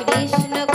Krishna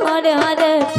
Hare Hare